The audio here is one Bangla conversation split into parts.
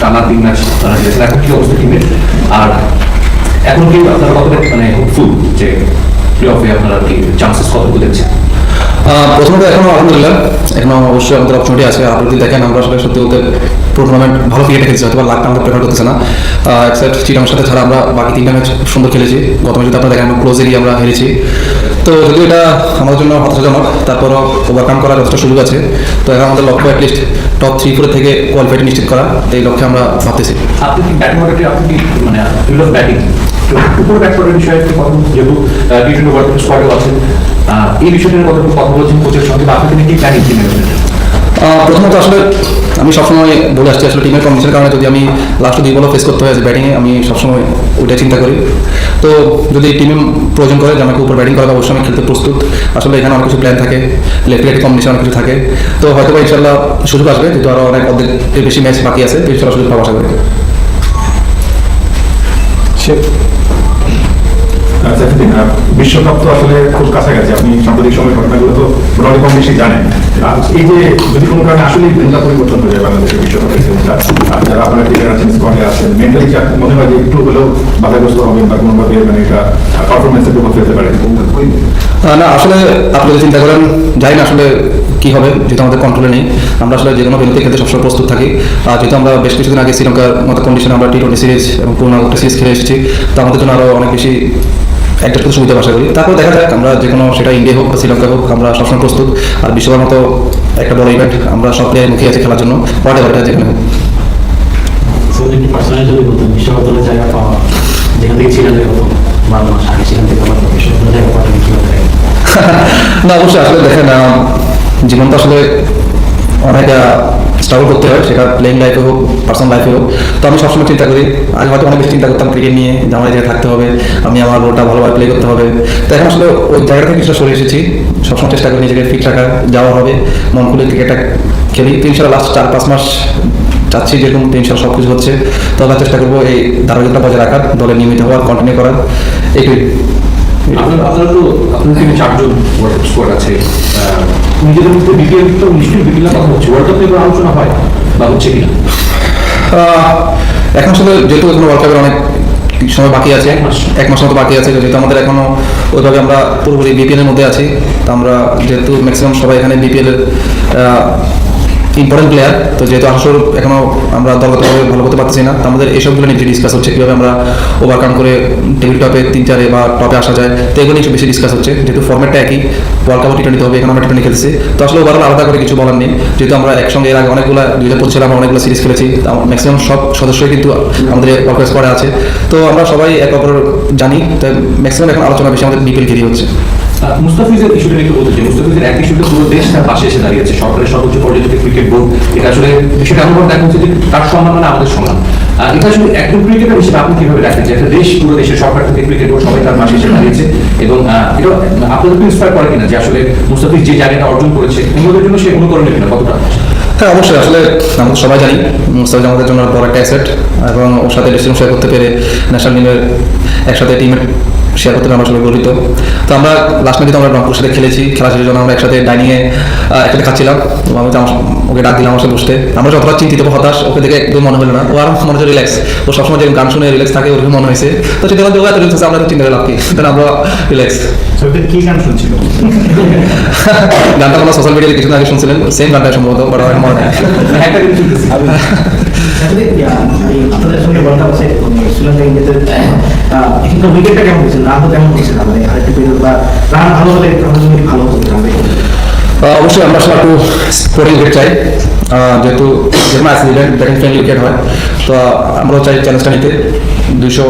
টানা তিন ম্যাচ তারা খেলেছেন। এখন কি অবস্থা টিমের আর এখন কি আপনারা কতটা মানে হোপফুল যে প্লে অফে আপনারা কি চান্সেস কতটুকু দেখছেন? প্রথমত এখনও আলহামদুলিল্লাহ, এখনও অবশ্যই আমাদের অপশনটি আছে। দেখেন, আমরা আসলে সত্যি বলতে টুর্নামেন্ট ভালো ক্রিকেট খেলছি হয়তো বা লাখটা আমাদের প্রেফার করতেছে না এক্সেপ্ট চিটামের সাথে ছাড়া আমরা বাকি তিনটা ম্যাচ সুন্দর খেলেছি। গত ম্যাচে আপনারা দেখেন ক্লোজেরই আমরা হেরেছি। তো যদি এটা আমার জন্য হতাশাজনক, তারপরও ওভারকাম করার যথেষ্ট সুযোগ আছে, তো এখন আমাদের লক্ষ্য at least top three four থেকে কোয়ালিফাইড নিশ্চিত করা এই লক্ষ্যে আমরা ভাবতেছি। কি মানে উপর ব্যাট বিষয়ে কথা যেহেতু এই বিষয়টার কতটুকু কথা বলছেন কোচের সঙ্গে, বা আপনাকে কি প্ল্যানিং প্রথমত আসলে আমি সবসময় বলে আসছি আসলে টিমের কন্ডিশনের কারণে যদি আমি লাস্ট দুই বলও ফেস করতে হয় ব্যাটিংয়ে আমি সবসময় ওইটা চিন্তা করি। তো যদি টিমে প্রয়োজন করে যে আমাকে উপর ব্যাটিং করা অবশ্যই আমি খেলতে প্রস্তুত আসলে এখানে অনেক কিছু প্ল্যান থাকে লেফট রাইট কম্বিনেশন অনেক কিছু থাকে। তো হয়তো বা ইনশাল্লাহ সুযোগ আসবে যেহেতু আরও অনেক অর্ধেক বেশি ম্যাচ বাকি আছে তো ইনশাল্লাহ সুযোগ পাওয়া আশা করি। আচ্ছা বিশ্বকাপ তো আসলে খুব কাছাকাছি আপনি সাম্প্রতিক সময় ঘটনাগুলো তো মোটামুটি কম বেশি জানেন। এই যে যদি কোনো কারণে আসলে পরিবর্তন হয়ে যায় বাংলাদেশের বিশ্বকাপের যারা প্লেয়ার আছেন স্কোয়াডে আছেন মেন্টালি মনে হয় যে একটু হলেও বাধাগ্রস্ত হবেন বা কোনোভাবে মানে এটা পারফরমেন্সের প্রভাব ফেলতে পারে? না, আসলে আপনি যদি চিন্তা করেন, জানি না আসলে কি হবে, যেহেতু আমাদের কন্ট্রোলে নেই। আমরা আসলে যে কোনো ভেন্যুতে খেলতে সবসময় প্রস্তুত থাকি। আর যেহেতু আমরা বেশ কিছুদিন আগে শ্রীলঙ্কার মতো কন্ডিশনে আমরা টি টোয়েন্টি সিরিজ এবং পুরোনো সিরিজ খেলে এসেছি, তো আমাদের জন্য আরও অনেক বেশি একটা সুবিধা আশা করি। তারপর দেখা যাক আমরা যে কোনো সেটা ইন্ডিয়া হোক বা শ্রীলঙ্কা হোক আমরা সবসময় প্রস্তুত। আর বিশ্বকাপ মতো একটা বড় ইভেন্ট আমরা সব প্লেয়ার মুখে আছে খেলার জন্য। হোয়াট এভারটা যেখানে হোক। জায়গা পাওয়া যেখান থেকে ছিলেন হতো বারো মাস আগে সেখান থেকে আবার বিশ্বকাপ জায়গা পাওয়াটা কীভাবে না অবশ্যই আসলে দেখেন আহ, জীবন তো আসলে অনেক স্ট্রাগল করতে হয়, সেটা প্লেইং লাইফে হোক পার্সোনাল লাইফে হোক। তো আমি সবসময় চিন্তা করি আগে হয়তো অনেক বেশি চিন্তা করতাম ক্রিকেট নিয়ে, যে আমার জায়গায় থাকতে হবে, আমি আমার রোলটা ভালোভাবে প্লে করতে হবে। তো এখন আসলে ওই জায়গা থেকে কিছুটা সরে এসেছি। সবসময় চেষ্টা করি নিজেকে ফিট রাখা যাওয়া হবে, মন খুলে ক্রিকেটটা খেলি। তো ইনশাল্লাহ লাস্ট চার পাঁচ মাস চাচ্ছি যেরকম ইনশাল্লাহ সব কিছু হচ্ছে। তো আমরা চেষ্টা করব এই ধারাবাহিকতা বজায় রাখার, দলে নিয়মিত হওয়ার কন্টিনিউ করার। এইটুই আপনার, আপনারা তো, আপনার টিমে চারজন স্কোয়াড আছে। নিজেদের মধ্যে বিপিএল তো নিশ্চয়ই বিভিন্ন কথা হচ্ছে ওয়ার্ল্ড কাপ নিয়ে আলোচনা হয় বা হচ্ছে কিনা এখন শুধু যেহেতু এখন ওয়ার্ল্ড কাপের অনেক সময় বাকি আছে এক মাস। এক মাস মতো বাকি আছে যেহেতু আমাদের এখনও ওইভাবে আমরা পুরোপুরি বিপিএল এর মধ্যে আছি তো আমরা যেহেতু ম্যাক্সিমাম সবাই এখানে বিপিএল এর ইম্পর্টেন্ট প্লেয়ার তো যেহেতু আসর এখনও আমরা দলগতভাবে ভালো করতে পারতেছি না আমাদের এসবগুলো নিয়ে ডিসকাস হচ্ছে, কীভাবে আমরা ওভারকাম করে টেবিল টপে তিন চারে বা টপে আসা যায়, তো এগুলো নিয়ে বেশি ডিসকাস হচ্ছে। যেহেতু ফর্মেটটা একই ওয়ার্ল্ড কাপ টি টোয়েন্টি হবে, এখানে আমরা টি টোয়েন্টি খেলছি তো আসলে ওভারঅল আলাদা করে কিছু বলার নেই। যেহেতু আমরা একসঙ্গে এর আগে অনেকগুলো দুই হাজার পঁচিশে আমরা অনেকগুলো সিরিজ খেলেছি ম্যাক্সিমাম সব সদস্যই কিন্তু আমাদের ওয়ার্ল্ড কাপ স্কোয়াডে আছে। তো আমরা সবাই এক অপর জানি, তো ম্যাক্সিমাম এখন আলোচনা বেশি আমাদের বিপিএল ঘিরে হচ্ছে। মুস্তাফিজের ইস্যুটা একটু বলতে চাই। মুস্তাফিজের এক ইস্যুতে পুরো দেশ তার পাশে এসে দাঁড়িয়েছে সরকারের সর্বোচ্চ পর্যায়ে ক্রিকেট বোর্ড এটা আসলে বিষয়টা এমন দেখা হচ্ছে যে তার সম্মান মানে আমাদের সম্মান। এটা আসলে একজন ক্রিকেটার হিসেবে আপনি কীভাবে দেখেন যে একটা দেশ, পুরো দেশের সরকার থেকে ক্রিকেট বোর্ড সবাই তার পাশে এসে দাঁড়িয়েছে এবং এটা ইন্সপায়ার করে কিনা যে আসলে মুস্তাফিজ যে জায়গাটা অর্জন করেছে, অন্যদের জন্য সে কিনা, কতটা? হ্যাঁ অবশ্যই। আসলে আমরা সবাই জানি মুস্তাফিজ আমাদের জন্য বড় একটা অ্যাসেট এবং ওর সাথে শেয়ার করতে পেরে ন্যাশনাল টিমের একসাথে টিমের শেয়ার করতে আমরা সবাই গর্বিত তো আমরা লাস্ট ম্যাচে আমরা রংপুর সাথে খেলেছি খেলা শেষের জন্য আমরা একসাথে ডাইনিংয়ে একসাথে খাচ্ছিলাম। আমি ওকে ডাক দিলাম আমার সাথে বসতে। আমরা যতটা চিন্তিত হতাশ ওকে দেখে একদম মনে হলো না। ও আর মনে হচ্ছে রিল্যাক্স ও সবসময় যে গান শুনে রিল্যাক্স থাকে ওরকম মনে হয়েছে। তো চিন্তা করতে এত রিল্যাক্স আমরা তো চিন্তা করে লাভ কি? তাহলে আমরা রিল্যাক্স কি গান শুনছিল? গানটা আমরা সোশ্যাল মিডিয়াতে কিছুদিন আগে শুনছিলেন। সেম গানটা সম্ভবত আমার মনে নেই। এই আপনাদের সঙ্গে মানে কেমন হয়েছে? রান কেমন হয়েছে না আরেকটু বা রান ভালো হলে আমাদের ভালো হতো অবশ্যই আমরা আসলে একটু স্পোর্টিং উইকেট চাই। যেহেতু যেরকম আছে ব্যাটিং ফ্রেন্ডলি উইকেট হয়। তো আমরাও চাই চ্যালেঞ্জটা নিতে। দুশো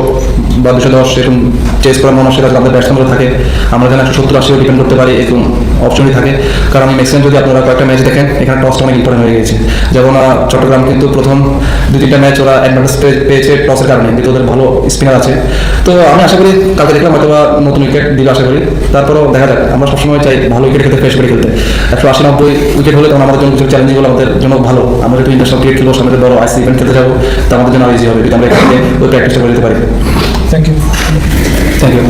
বা দুশো দশ এরকম চেস করার মনে সেটা আমাদের ব্যাটসম্যানরা থাকে, আমরা যেন একশো সত্তর আশি ডিপেন্ড করতে পারি, এরকম অপশনই থাকে। কারণ ম্যাক্সিমাম যদি আপনারা কয়েকটা ম্যাচ দেখেন, এখানে টসটা অনেক ইম্পর্টেন্ট হয়ে গেছে যেমন চট্টগ্রাম কিন্তু প্রথম দু তিনটা ম্যাচ ওরা অ্যাডভান্টেজ পেয়েছে টসের কারণে কিন্তু ওদের ভালো স্পিনার আছে। তো, আমি আশা করি কালকে দেখলাম হয়তো নতুন উইকেট দিবে, আশা করি। তারপরেও দেখা যাক, আমরা সবসময় চাই ভালো উইকেট খেলতে ফ্রেশ করে খেলতে একশো আশি নব্বই উইকেট হলে তখন আমাদের জন্য কিছু চ্যালেঞ্জগুলো আমাদের জন্য ভালো। আমরা যেহেতু ইন্টারন্যাশনাল ক্রিকেট খেলব সামনে বড় আইসি ইভেন্ট খেলতে যাব তো আমাদের জন্য ইজি হবে। যদি আমরা এখানে ওই প্র্যাকটিসটা করে দিতে পারি। Thank you thank you